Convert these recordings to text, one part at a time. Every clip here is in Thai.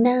หน้า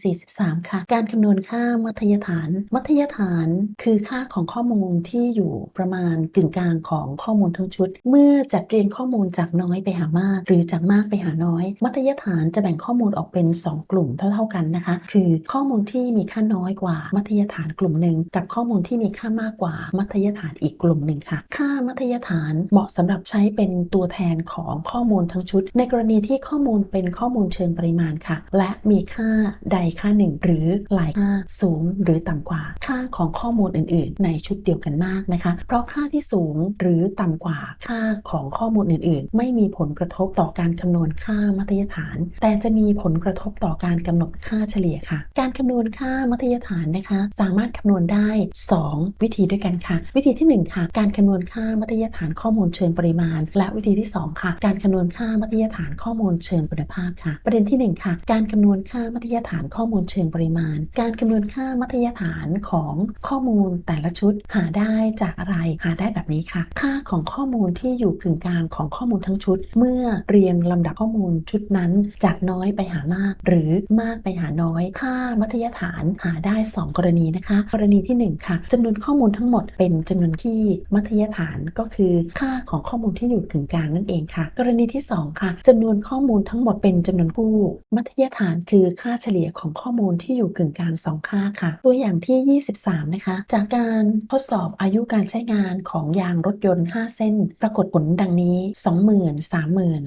443 ค่ะ การคำนวณค่ามัธยฐาน มัธยฐานคือค่าของข้อมูลที่อยู่ประมาณกึ่งกลางของข้อมูลทั้งชุด เมื่อจัดเรียงข้อมูลจากน้อยไปหามาก หรือจากมากไปหาน้อย มัธยฐานจะแบ่งข้อมูลออกเป็น 2 กลุ่มเท่า ๆกันนะคะ คือข้อมูลที่มีค่าน้อยกว่า มัธยฐานกลุ่มหนึ่งกับข้อมูลที่มีค่ามากกว่า มัธยฐานอีกกลุ่มหนึ่งค่ะ ค่ามัธยฐานเหมาะสำหรับใช้เป็นตัวแทนของข้อมูลทั้งชุด ในกรณีที่ข้อมูลเป็นข้อมูลเชิงปริมาณค่ะ และมีค่าใดค่าหนึ่ง หรือหลายค่าสูงหรือต่ำกว่า ค่าของข้อมูลอื่น ๆ ในชุดเดียวกันมากนะคะ เพราะค่าที่สูงหรือต่ำกว่าค่าของข้อมูลอื่น ๆ ไม่มีผลกระทบต่อการคำนวณค่ามัธยฐาน แต่จะมีผลกระทบต่อการกำหนดค่าเฉลี่ยค่ะ การคำนวณค่ามัธยฐานนะคะ สามารถคำนวณได้ 2 วิธีด้วยกันค่ะ วิธีที่ 1 ค่ะ การคำนวณค่ามัธยฐานข้อมูลเชิงปริมาณ และวิธีที่ 2 ค่ะ การคำนวณค่ามัธยฐานข้อมูลเชิงคุณภาพค่ะ ประเด็นที่ 1 ค่ะ การคำนวณค่ามัธยฐานข้อมูลเชิงปริมาณ การคำนวณค่ามัธยฐานของข้อมูลแต่ละชุดหาได้จากอะไรหาได้แบบนี้ค่ะ ค่าของข้อมูลที่อยู่กึ่งกลางของข้อมูลทั้งชุด เมื่อเรียงลำดับข้อมูลชุดนั้น จากน้อยไปหามาก หรือมากไปหาน้อย ค่ามัธยฐานหาได้ 2 กรณีนะคะ กรณีที่ 1 ค่ะจำนวนข้อมูลทั้งหมดเป็นจำนวนที่มัธยฐานก็คือค่าของข้อมูลที่อยู่กึ่งกลางนั่นเองค่ะ กรณีที่ 2 ค่ะจำนวนข้อมูลทั้งหมดเป็นจำนวนคู่มัธยฐานคือค่าเฉลี่ยของข้อมูลที่อยู่กึ่งกลาง2ค่าค่ะ ตัวอย่างที่ 23 นะคะ จากการทดสอบอายุการใช้งานของยางรถยนต์ 5 เส้น ปรากฏผลดังนี้ 20,000 30,000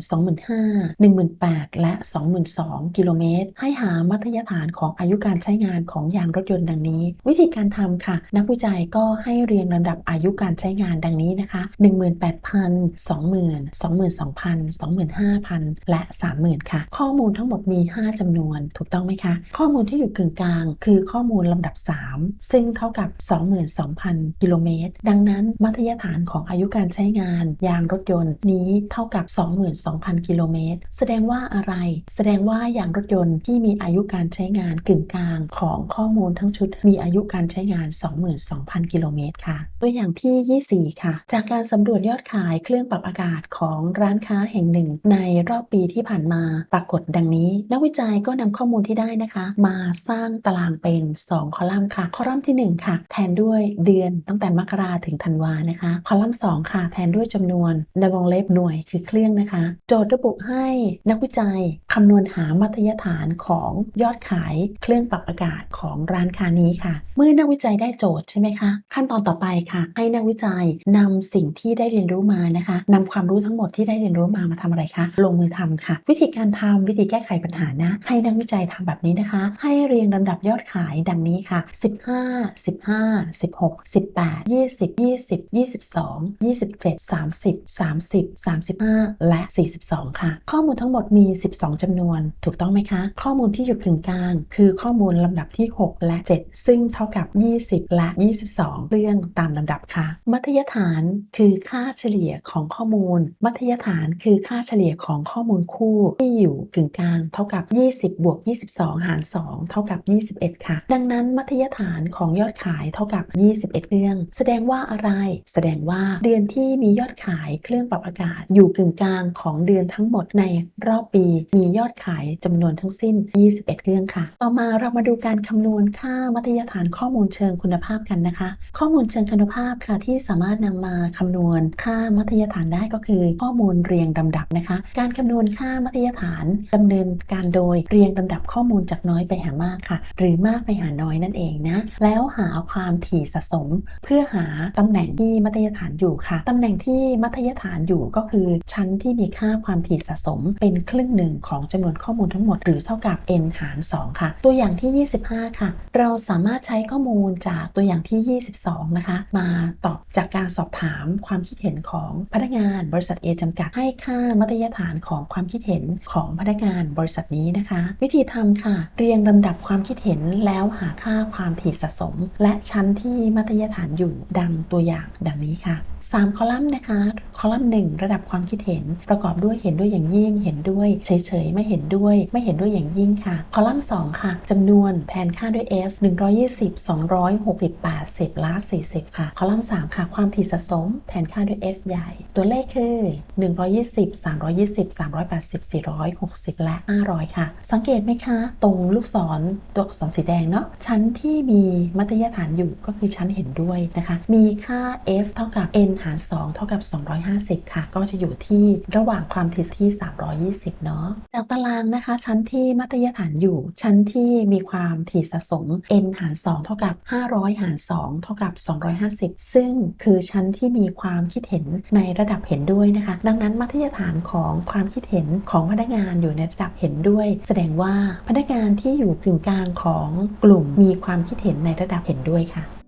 25,000 18,000 และ 22,000 กิโลเมตร ให้หามัธยฐานของอายุการใช้งานของยางรถยนต์ดังนี้ วิธีการทำค่ะ นักวิจัยก็ให้เรียงลำดับอายุการใช้งานดังนี้นะคะ 18,000 20,000 22,000 25,000 และ 30,000 ค่ะ ข้อมูลทั้งหมดมี 5จำนวนถูกต้องไหมคะ ข้อมูลที่อยู่กึ่งกลาง คือข้อมูลลำดับ 3 ซึ่งเท่ากับ 22,000 กิโลเมตร ดังนั้นมัธยฐานของอายุการใช้งาน ยางรถยนต์นี้เท่ากับ 22,000 กิโลเมตร แสดงว่าอะไร แสดงว่ายางรถยนต์ที่มีอายุการใช้งานกึ่งกลางของข้อมูลทั้งชุด มีอายุการใช้งาน 22,000 กิโลเมตรค่ะ ตัวอย่างที่ 24 ค่ะ จากการสำรวจยอดขายเครื่องปรับอากาศของร้านค้าแห่งหนึ่ง ในรอบปีที่ผ่านมาปรากฏดังนี้ นักวิจัยก็นำข้อมูลที่ได้นะคะ มาสร้างตารางเป็น 2 คอลัมน์ค่ะ คอลัมน์ที่ 1 ค่ะ แทนด้วยเดือนตั้งแต่มกราถึงธันวานะคะ คอลัมน์ 2 ค่ะ แทนด้วยจำนวนในวงเล็บหน่วยคือเครื่องนะคะ โจทย์ระบุให้นักวิจัยคำนวณหามัธยฐานของยอดขายเครื่องปรับอากาศของร้านค้านี้ค่ะ เมื่อนักวิจัยได้โจทย์ใช่ไหมคะขั้นตอนต่อไปค่ะ ให้นักวิจัยนำสิ่งที่ได้เรียนรู้มานะคะนำความรู้ทั้งหมดที่ได้เรียนรู้มามาทำอะไรคะลงมือทำค่ะ วิธีการทำวิธีแก้ไขปัญหานะให้นักวิจัยทำแบบนี้นะคะ ให้เรียงลำดับยอดขายดังนี้ค่ะ 15 15 16 18 20 20 22 27 30 30 35 และ 42 ค่ะ ข้อมูลทั้งหมดมี 12จำนวน ถูกต้องไหมคะ ข้อมูลที่อยู่กึ่งกลาง คือข้อมูลลำดับที่ 6 และ 7 ซึ่งเท่ากับ 20 และ 22 เรื่องตามลำดับค่ะ มัธยฐานคือค่าเฉลี่ยของข้อมูล มัธยฐานคือค่าเฉลี่ยของข้อมูลคู่ที่อยู่กึ่งกลาง เท่ากับ 20บวก 22 หาร 2 เท่ากับ 21 ค่ะ ดังนั้นมัธยฐานของยอดขายเท่ากับ 21เรื่อง แสดงว่าอะไร แสดงว่าเดือนที่มียอดขายเครื่องปรับอากาศ อยู่กึ่งกลางของเดือนทั้งหมดในรอบปีมียอดขายจำนวนทั้งสิ้น 21 เครื่องค่ะ ต่อมาเรามาดูการคำนวณค่ามัธยฐานข้อมูลเชิงคุณภาพกันนะคะ ข้อมูลเชิงคุณภาพค่ะที่สามารถนำมาคำนวณค่ามัธยฐานได้ก็คือ ข้อมูลเรียงลำดับนะคะ การคำนวณค่ามัธยฐานดำเนินการโดยเรียงลำดับข้อมูลจากน้อยไปหามากค่ะ หรือมากไปหาน้อยนั่นเองนะ แล้วหาความถี่สะสม เพื่อหาตำแหน่งที่มัธยฐานอยู่ค่ะตำแหน่งที่มัธยฐานอยู่ก็คือ ชั้นที่มีค่าความถี่สะสม เป็นครึ่งหนึ่งของจำนวนข้อมูลทั้งหมดหรือเท่ากับ n หาร 2 ค่ะ ตัวอย่างที่ 25 ค่ะ เราสามารถใช้ข้อมูลจากตัวอย่างที่ 22 นะคะ มาตอบจากการสอบถามความคิดเห็นของพนักงานบริษัท A จำกัด ให้ค่ามัธยฐานของความคิดเห็นของพนักงานบริษัทนี้นะคะวิวิธีทำค่ะ เรียงลำดับความคิดเห็นแล้วหาค่าความถี่สะสม และชั้นที่มัธยฐานอยู่ดังตัวอย่างดังนี้ค่ะ 3 คอลัมน์นะคะ คอลัมน์ 1 ระดับความคิดเห็น ประกอบด้วยเห็นด้วยอย่างยิ่ง เห็นด้วย เฉยๆ ไม่เห็นด้วย ไม่เห็นด้วยอย่างยิ่งค่ะ คอลัมน์ 2 ค่ะจำนวนแทนค่าด้วย f 120 260 80ล้า40 ค่ะ คอลัมน์ 3 ค่ะ ความถี่สะสม แทนค่าด้วย f ใหญ่ ตัวเลขคือ 120 320 380 460 และ 500 ค่ะ สังเกตตไหมคะ ตรงลูกศรตัวอักษรสีแดงเนาะชั้นที่มีมัธยฐานอยู่ก็คือชั้นเห็นด้วยนะคะ มีค่า f เท่ากับ n หาร 2 เท่ากับ 250 ค่ะ ก็จะอยู่ที่ระหว่างความถี่ที่ 320 เนาะจากตารางนะคะ ชั้นที่มัธยฐานอยู่ ชั้นที่มีความถี่สะสม n หาร 2 เท่ากับ 500 หาร 2 เท่ากับ 250 ซึ่งคือชั้นที่มีความคิดเห็นในระดับเห็นด้วยนะคะ ดังนั้นมัธยฐานของความคิดเห็นของพนักงานอยู่ในระดับเห็นด้วย แสดงว่าพนักงานที่อยู่กึ่งกลางของกลุ่มมีความคิดเห็นในระดับเห็นด้วยค่ะ